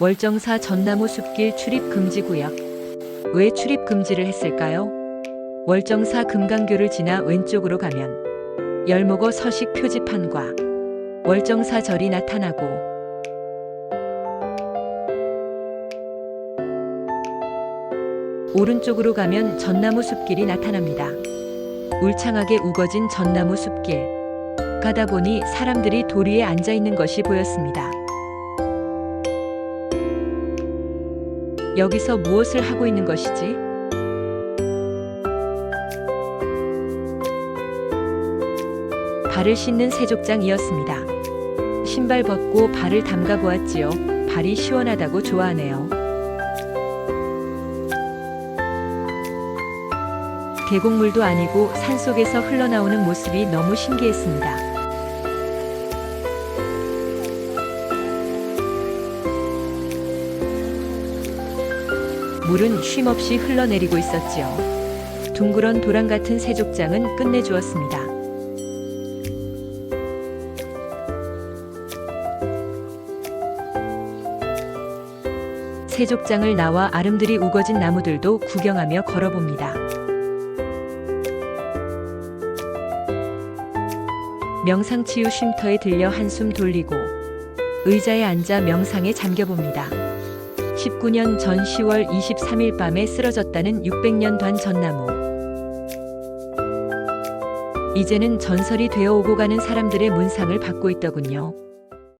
월정사 전나무 숲길 출입 금지 구역. 왜 출입 금지를 했을까요? 월정사 금강교를 지나 왼쪽으로 가면 열목어 서식 표지판과 월정사 절이 나타나고 오른쪽으로 가면 전나무 숲길이 나타납니다. 울창하게 우거진 전나무 숲길. 가다 보니 사람들이 도리에 앉아 있는 것이 보였습니다. 여기서 무엇을 하고 있는 것이지? 발을 씻는 세족장이었습니다. 신발 벗고 발을 담가 보았지요. 발이 시원하다고 좋아하네요. 계곡물도 아니고 산속에서 흘러나오는 모습이 너무 신기했습니다. 물은 쉼없이 흘러내리고 있었지요. 둥그런 도랑 같은 세족장은 끝내주었습니다. 세족장을 나와 아름드리 우거진 나무들도 구경하며 걸어봅니다. 명상치유 쉼터에 들려 한숨 돌리고 의자에 앉아 명상에 잠겨봅니다. 19년 전 10월 23일 밤에 쓰러졌다는 600년 단 전나무. 이제는 전설이 되어 오고 가는 사람들의 문상을 받고 있더군요.